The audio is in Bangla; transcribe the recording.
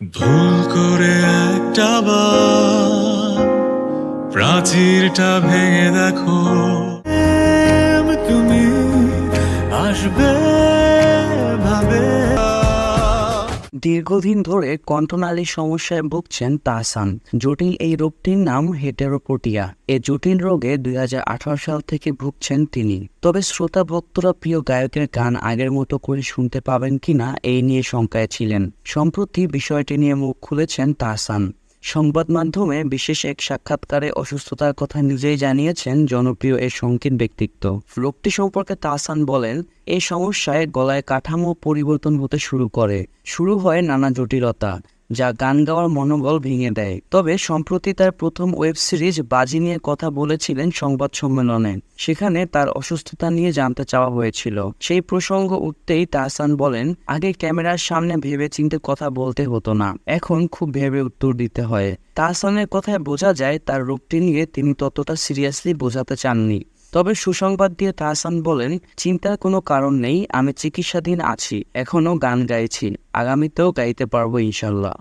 ভুল করে একটা বার প্রাচীরটা ভেঙে দেখো। তুমি আসবে। দীর্ঘদিন ধরে কণ্ঠনালীর সমস্যায় ভুগছেন তাহসান। জটিল এই রোগটির নাম হেটেরোপোটিয়া। এ জটিল রোগে দুই হাজার আঠারো সাল থেকে ভুগছেন তিনি। তবে শ্রোতা ভক্তরা প্রিয় গায়কের গান আগের মতো করে শুনতে পাবেন কিনা এই নিয়ে শঙ্কায় ছিলেন। সম্প্রতি বিষয়টি নিয়ে মুখ খুলেছেন তাহসান। সংবাদ মাধ্যমে বিশেষ এক সাক্ষাৎকারে অসুস্থতার কথা নিজেই জানিয়েছেন জনপ্রিয় এ সংকীর্ণ ব্যক্তিত্ব। রোগটি সম্পর্কে তাহসান বলেন এই সমস্যায় গলায় কাঠামো পরিবর্তন হতে শুরু করে, শুরু হয় নানা জটিলতা। যা গান গাওয়ার মনোবল ভেঙে দেয়। তবে সম্প্রতি তার প্রথম ওয়েব সিরিজ বাজি নিয়ে কথা বলেছিলেন সংবাদ সম্মেলনে। সেখানে তার অসুস্থতা নিয়ে জানতে চাওয়া হয়েছিল। সেই প্রসঙ্গ উঠতেই তাহসান বলেন, আগে ক্যামেরার সামনে ভেবে চিন্তে কথা বলতে হতো না। এখন খুব ভেবে উত্তর দিতে হয়। তাহসানের কথায় বোঝা যায়, তার রোগটি নিয়ে তিনি ততটা সিরিয়াসলি বোঝাতে চাননি। তবে সুসংবাদ দিয়ে তাহসান বলেন, চিন্তার কোনো কারণ নেই, আমি চিকিৎসাধীন আছি এখনও গান গাইছি। আগামীতেও গাইতে পারব ইনশাল্লাহ।